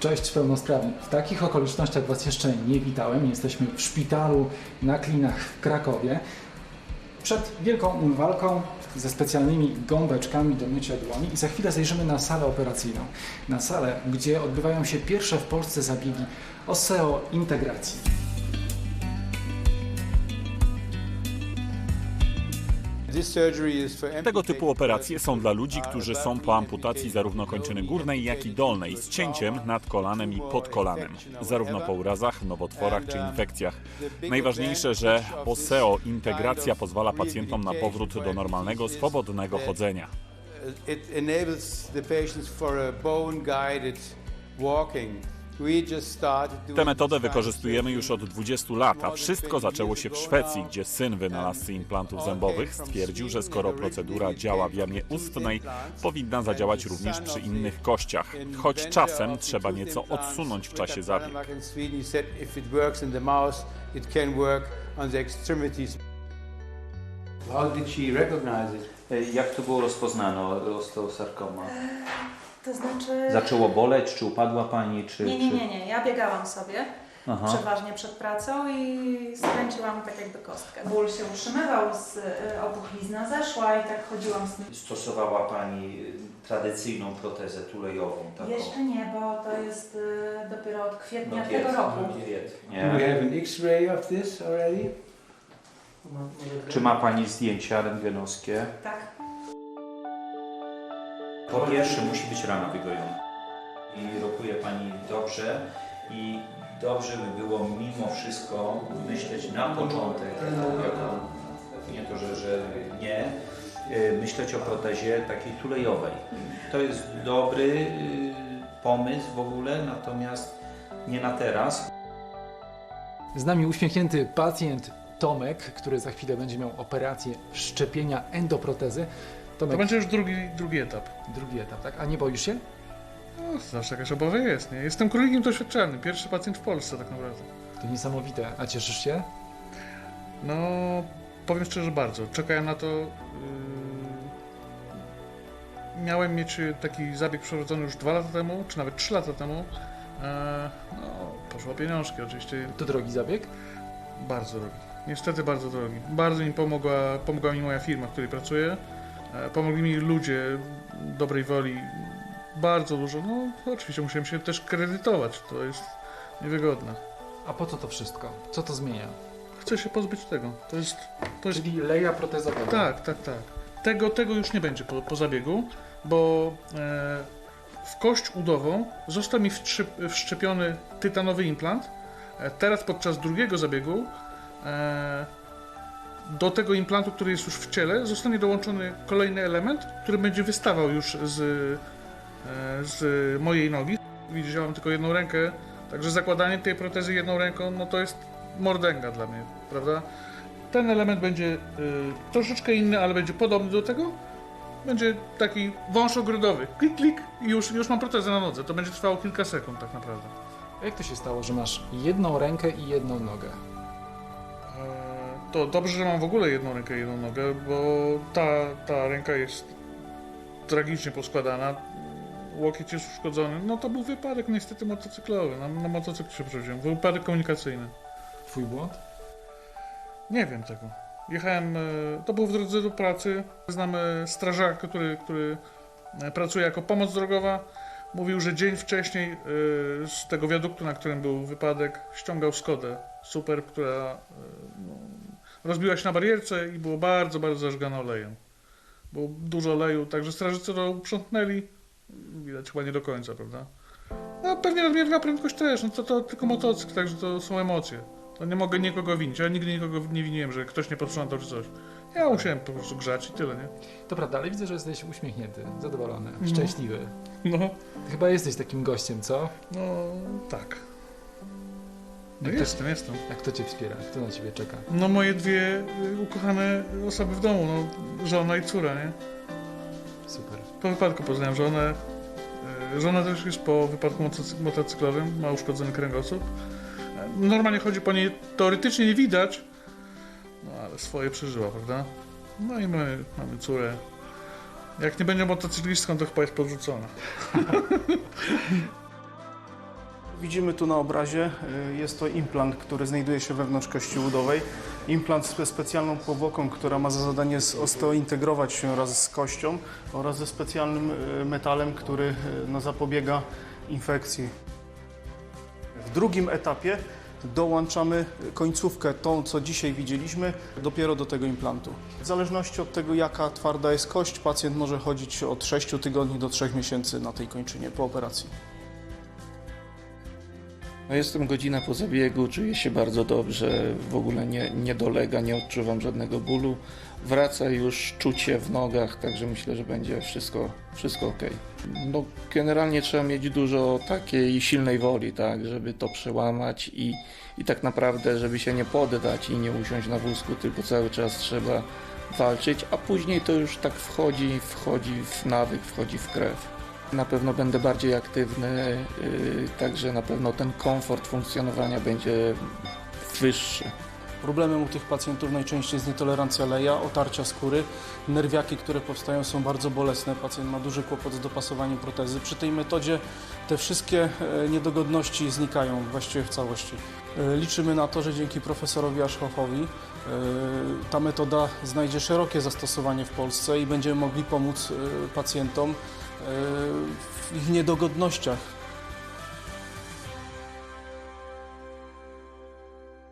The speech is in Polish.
Cześć pełnosprawni. W takich okolicznościach Was jeszcze nie witałem. Jesteśmy w szpitalu na Klinach w Krakowie. Przed wielką umywalką ze specjalnymi gąbeczkami do mycia dłoni i za chwilę zajrzymy na salę operacyjną. Na salę, gdzie odbywają się pierwsze w Polsce zabiegi oseointegracji. Tego typu operacje są dla ludzi, którzy są po amputacji zarówno kończyny górnej, jak i dolnej, z cięciem nad kolanem i pod kolanem, zarówno po urazach, nowotworach czy infekcjach. Najważniejsze, że oseointegracja pozwala pacjentom na powrót do normalnego, swobodnego chodzenia. It enables the patients for a bone guided walking. Tę metodę wykorzystujemy już od 20 lat, a wszystko zaczęło się w Szwecji, gdzie syn wynalazcy implantów zębowych. stwierdził, że skoro procedura działa w jamie ustnej, powinna zadziałać również przy innych kościach, choć czasem trzeba nieco odsunąć w czasie it? E, Jak to było rozpoznano, osteosarkoma? To znaczy. Zaczęło boleć, czy upadła Pani, czy... Nie, nie, nie, nie. Ja biegałam sobie Aha. przeważnie przed pracą i skręciłam tak jakby kostkę. Ból się utrzymywał, z, y, opuchlizna zeszła i tak chodziłam z tym. Stosowała Pani y, tradycyjną protezę tulejową? Taką? Jeszcze nie, bo to jest y, dopiero od kwietnia No, tego roku. jest, Do we nie? have an X-ray of this already? Czy ma Pani zdjęcia rentgenowskie? Tak. Po pierwsze musi być rana wygojona. I rokuje Pani dobrze i dobrze by było mimo wszystko myśleć na początek, jako, nie to, że, że nie, y, myśleć o protezie takiej tulejowej. To jest dobry y, pomysł w ogóle, natomiast nie na teraz. Z nami uśmiechnięty pacjent Tomek, który za chwilę będzie miał operację wszczepienia endoprotezy. Tomek, To będzie już drugi, drugi etap. drugi etap, tak? A nie boisz się? No, zawsze jakaś obawa jest, nie? Jestem królikiem doświadczalnym, pierwszy pacjent w Polsce tak naprawdę. To niesamowite. A cieszysz się? No, powiem szczerze bardzo. Czekałem na to. Yy... Miałem mieć taki zabieg przeprowadzony już dwa lata temu, czy nawet trzy lata temu. E, no, poszło pieniążki oczywiście. To drogi zabieg? Bardzo drogi. Niestety bardzo drogi. Bardzo mi pomogła, pomogła mi moja firma, w której pracuję. E, Pomogli mi ludzie dobrej woli. Bardzo dużo. No, oczywiście musiałem się też kredytować. To jest niewygodne. A po co to wszystko? Co to zmienia? Chcę się pozbyć tego. To jest. To jest Czyli leja protezowa. tak, tak, tak. Tego, tego już nie będzie po, po zabiegu, bo e, w kość udową został mi wszczepiony tytanowy implant. E, teraz podczas drugiego zabiegu e, do tego implantu, który jest już w ciele, zostanie dołączony kolejny element, który będzie wystawał już z, e, z mojej nogi. Mam tylko jedną rękę, także zakładanie tej protezy jedną ręką, no to jest mordęga dla mnie, prawda? Ten element będzie y, troszeczkę inny, ale będzie podobny do tego. Będzie taki wąż ogrodowy. Klik, klik i już, już mam protezę na nodze. To będzie trwało kilka sekund tak naprawdę. Jak to się stało, że masz jedną rękę i jedną nogę? To dobrze, że mam w ogóle jedną rękę i jedną nogę, bo ta, ta ręka jest tragicznie poskładana. Łokieć jest uszkodzony. No to był wypadek niestety motocyklowy. Na, na motocyklu się przewziąłem. Wypadek komunikacyjny. Twój błąd? Nie wiem tego. Jechałem, e, to było w drodze do pracy. Znamy strażaka, który, który e, pracuje jako pomoc drogowa. Mówił, że dzień wcześniej e, z tego wiaduktu, na którym był wypadek, ściągał Skodę Super, która no, rozbiła się na barierce i było bardzo, bardzo zażgane olejem. Było dużo oleju, także strażacy to uprzątnęli. Widać chyba nie do końca, prawda? No pewnie nadmierna prędkość też, no to, to tylko motocykl, także to są emocje. To nie mogę nikogo winić. Ja nigdy nikogo nie winiłem, że ktoś nie posprzątał czy coś. Ja musiałem po prostu grzać i tyle, nie? To prawda, ale widzę, że jesteś uśmiechnięty, zadowolony, No. szczęśliwy. No, chyba jesteś takim gościem, co? no tak. No Jak to- jestem, jestem. Jak kto cię wspiera? Kto na ciebie czeka? No moje dwie y, ukochane osoby w domu, no żona i córa, nie? Super. Po wypadku poznałem żonę. Y, Żona też jest po wypadku motocy- motocyklowym, ma uszkodzony kręgosłup. Y, Normalnie chodzi po niej, teoretycznie nie widać, no ale swoje przeżyła, prawda? No i my mamy córę. Jak nie będzie motocyklistką, to chyba jest podrzucona. Widzimy tu na obrazie, y, jest to implant, który znajduje się wewnątrz kości udowej. Implant ze specjalną powłoką, która ma za zadanie osteointegrować się wraz z kością oraz ze specjalnym y, metalem, który y, no, zapobiega infekcji. W drugim etapie dołączamy końcówkę, tą co dzisiaj widzieliśmy, dopiero do tego implantu. W zależności od tego, jaka twarda jest kość, pacjent może chodzić od 6 tygodni do 3 miesięcy na tej kończynie po operacji. No jestem godzina po zabiegu, czuję się bardzo dobrze, w ogóle nie, nie dolega, nie odczuwam żadnego bólu. Wraca już czucie w nogach, także myślę, że będzie wszystko, wszystko ok. No, generalnie trzeba mieć dużo takiej silnej woli, tak, żeby to przełamać i, i tak naprawdę, żeby się nie poddać i nie usiąść na wózku, tylko cały czas trzeba walczyć, a później to już tak wchodzi, wchodzi w nawyk, wchodzi w krew. Na pewno będę bardziej aktywny, yy, także na pewno ten komfort funkcjonowania będzie wyższy. Problemem u tych pacjentów najczęściej jest nietolerancja leja, otarcia skóry. Nerwiaki, które powstają są bardzo bolesne. Pacjent ma duży kłopot z dopasowaniem protezy. Przy tej metodzie te wszystkie e, niedogodności znikają właściwie w całości. E, Liczymy na to, że dzięki profesorowi Aszchochowi e, ta metoda znajdzie szerokie zastosowanie w Polsce i będziemy mogli pomóc pacjentom w ich niedogodnościach